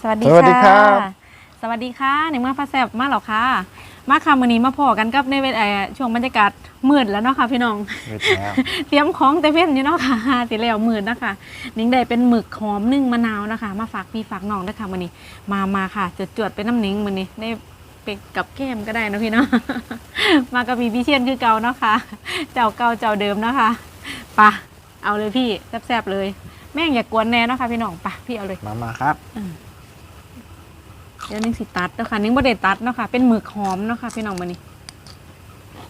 สวัสดีสวัสดีครับะสวัสดีค่ะในเมื่อพระแซบมาหรอคะมาค่ะมื้อนี้มาพอกันกับในเวลาช่วงบรรยากาศมืดแล้วเนาะค่ะพี่น้องมืดแล้วเตรียมของแต่เว้นอยู่เนาะค่ะสิแล้วมืดนะคะนิ่งได้เป็นหมึกหอมนึ่งมะนาวนะคะ มาฝากพี่ฝากน้องด้วยค่ะมื้อนี้มามาค่ะจดจวดๆเป็นน้ำนิ่งมื้อนี้ได้ไปกับแก้มก็ได้นะพี่เนาะมากับพี่พี่เชียนคือเก่าเนาะค่ะ เจ้าเก่าเจ้าเดิมเนาะคะไปะเอาเลยพี่แซ่บๆเลย แม่งอย่ากวนแน่เนาะค่ะพี่น้องไปะพี่เอาเลยมามาครับ เดี๋ยวนิ่งสิตัดเนาะค่ะนิ่งบ่ได้ตัดเนาะค่ะ เป็นหมึกหอมเนาะค่ะพี่น้องมื้อนี้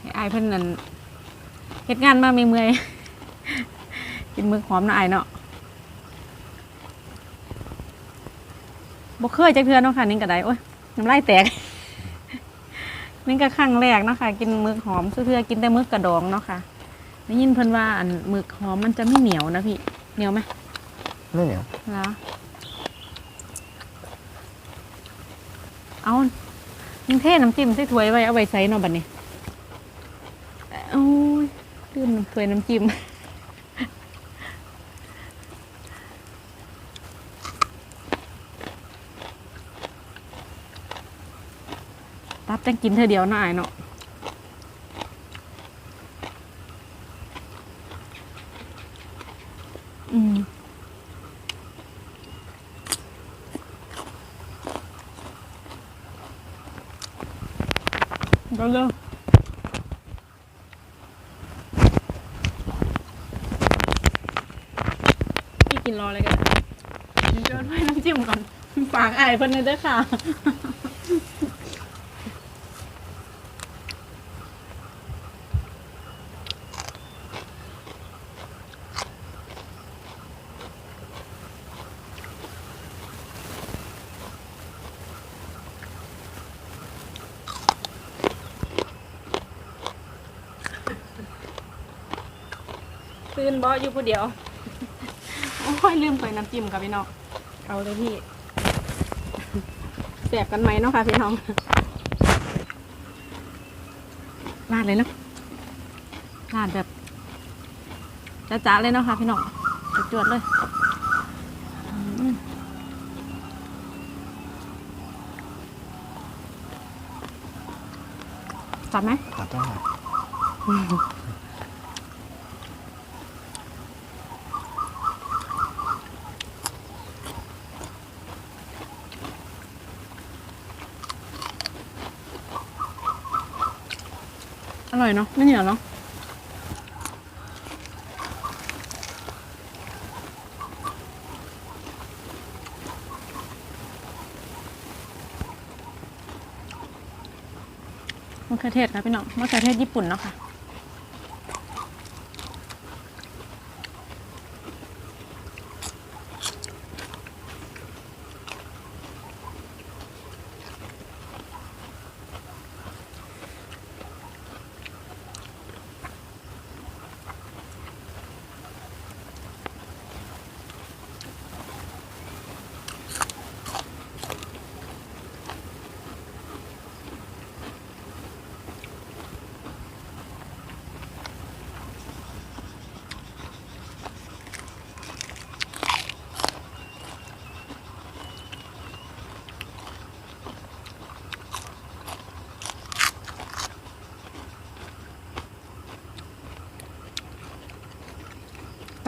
ให้อายเพิ่นนั่นเฮ็ดงานมามีเมื่อยกินหมึกหอมเนาะอายเนาะบ่เคยจักเทื่อเนาะค่ะนิ่งก็ได้โอ้ยน้ำลายแตกนิ่งก็ครั้งแรกเนาะค่ะ กินหมึกหอมซื่อๆกินแต่หมึกกระดองเนาะค่ะได้ยินเพิ่นว่าอันหมึกหอมมันจะไม่เหนียวนะพี่เหนียวไหมไม่เหนียวเหรอ เอายิงเทน้ำจิ้มใส่ถ้วยไว้เอาไว้ใส่เนาะบัดนี้โอ้ยลืมถ้วยน้ำจิ้มตับจังกินเธอเดียวน่าอายเนาะอืม เร็เลิกพี่กินรออะไรกันเดี๋ยวจะด้วยน้ำจิ้มก่อน ฝากไอ้ายเพิ่นเลยเด้อค่ะ นบ่อยู่ผู้เดียว โอ้ยลืมไปน้ำจิ้มค่ะพี่น้องเอาเลยพี่แสบกันไหมเนาะค่ะพี่น้องราดเลยเนาะราดแบบจ้าๆเลยเนาะค่ะพี่น้องจวดเลยจับไหมตัดต้องหน่อย อ ร่อยเนาะไม่เหนียวเนาะมะเขือเทศค่ะพี่น้องมะเขือเทศญี่ปุ่นเนาะค่ะ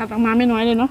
ตัดออกมาไม่น้อยเลยเนาะ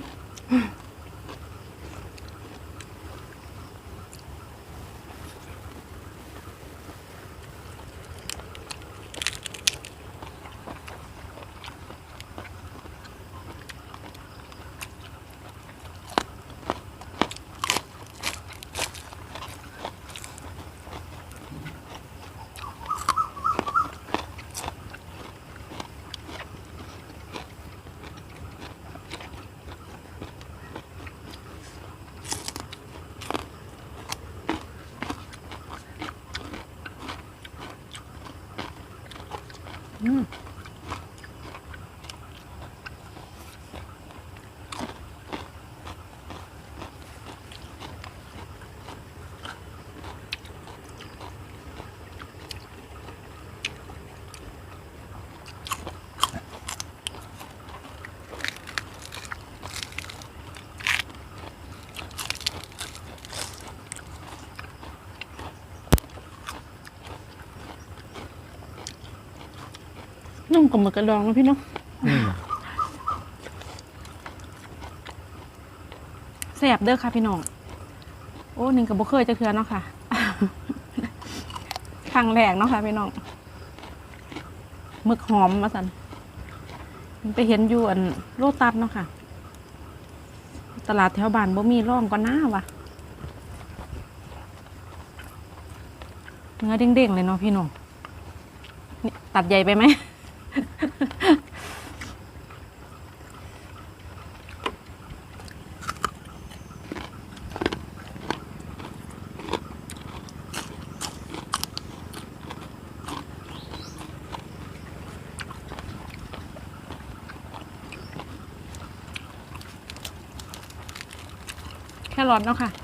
อื มนุ่มกับหมึกกระดองนะพี่เนาะอืมแซ่บเด้อค่ะพี่น้อง โอ้หนึ่งกับบุเคยจะเทือเนาะค่ะครั้งแรกเนาะค่ะพี่น้องหมึกหอมมาสันมันไปเห็นอยู่อันโลตัสเนาะค่ะ ตลาดแถวบ้านบ่มีร่องก็น่าวะเนื้อเด้งๆเลยเนาะพี่น้องนี่ตัดใหญ่ไปไหม แค่ร้อนเนาะค่ะ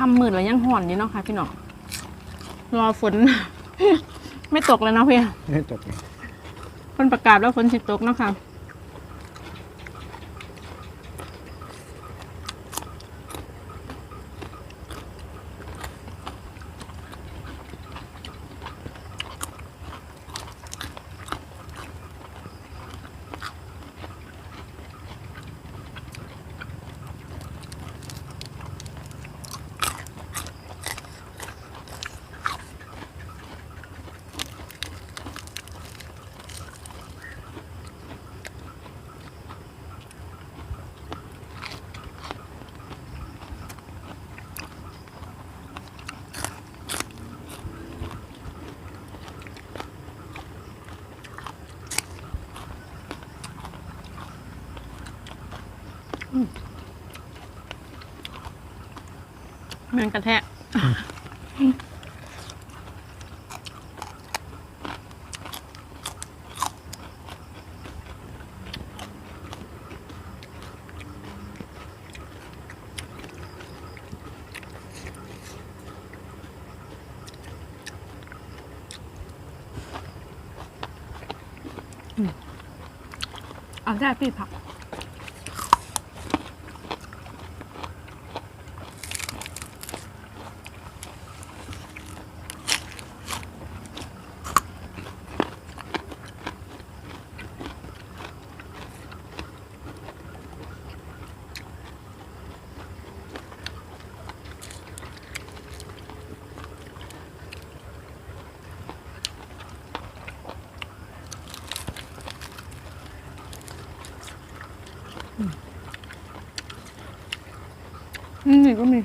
คำหมื่นแล้วยังห่อนอยู่เนาะค่ะ พี่น้องรอฝน ไม่ตกเลยเนาะพี่ไม่ตกเลยฝนประกาศว่าฝนสิตกเนาะค่ะ แมงกระแทะเอาได้พี่ผัก นี่ ก็มี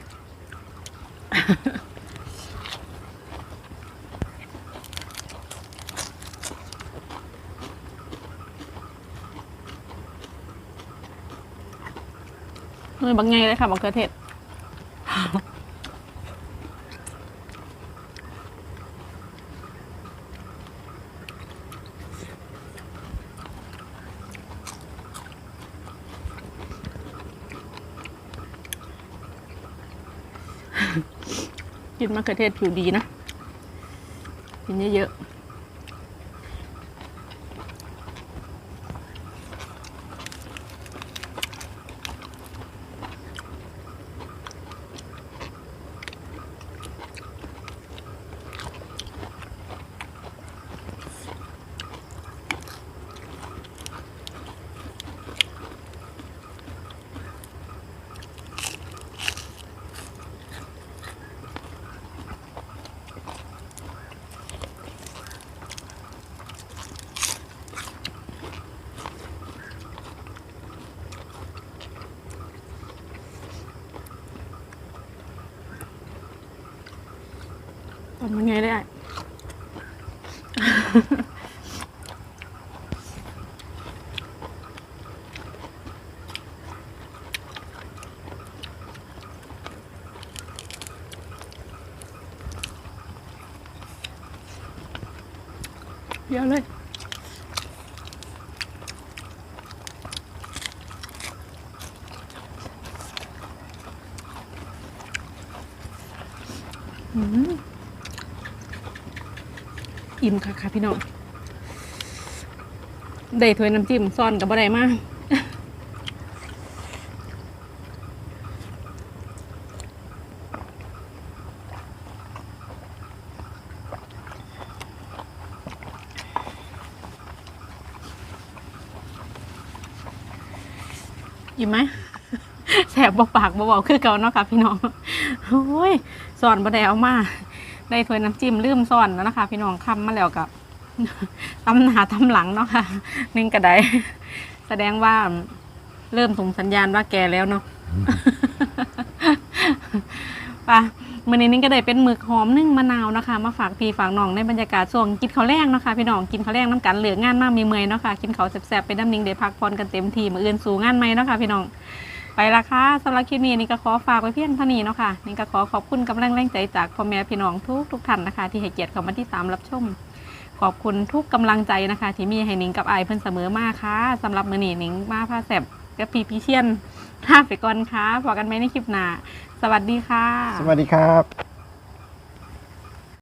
เลยบางไงเลยค่ะมะเขือเทศ กินมะเขือเทศผิวดีนะ กินเยอะๆ ทำยังไงได้ เยอะเลย อืม อิ่มค่ะค่ะพี่น้องได้ถ้วยน้ำจิ้มซ่อนกับอะไรมากอิ่มไหมแสบบ่ปากบ่เบาคือเก่าเนาะค่ะพี่น้องโอ้ยสอนบ่ได้เอามา ได้ถ้วยน้ำจิ้มลืมซ่อนแล้วนะคะ พี่น้องคำมาแล้วกับตำหนาตำหลังเนาะค่ะนิ่งกระไดแสดงว่าเริ่มส่งสัญญาณว่าแก่แล้วเนาะไป่ะมื่อนี้นิ่งก็ได้เป็นหมึกหอมนึ่งมะนาวนะคะ มาฝากพี่ฝากน้องในบรรยากาศช่วงกินข้าวแรงเนาะคะพี่น้องกินข้าวแรงน้ำกันเหลืองานมากมีเมอยเนาะค่ะกินข้าวแซ่บๆไปน้ำนิ่งได้พักผ่อนกันเต็มที่มืออื่นสู่งานไหมเนาะค่ะพี่น้อง ไปละค่ะสำหรับคลิปนี้นี่ก็ขอฝากไว้เพียงเท่านี้เนาะค่ะนี่ก็ขอขอบคุณกำลังแรงใจจากพ่อแม่พี่น้องทุกทุกท่านนะคะ ที่ให้เกียรติเข้ามาที่ตามรับชม ขอบคุณทุกกำลังใจนะคะ ที่มีให้นิงกับไอเพื่อนเสมอมาค่ะสำหรับมือนีนิงมาพาแสบกับพี่พี่เชียนลาไปก่อนค่ะพบกันไหมในคลิปหน้าสวัสดีค่ะ สวัสดีครับ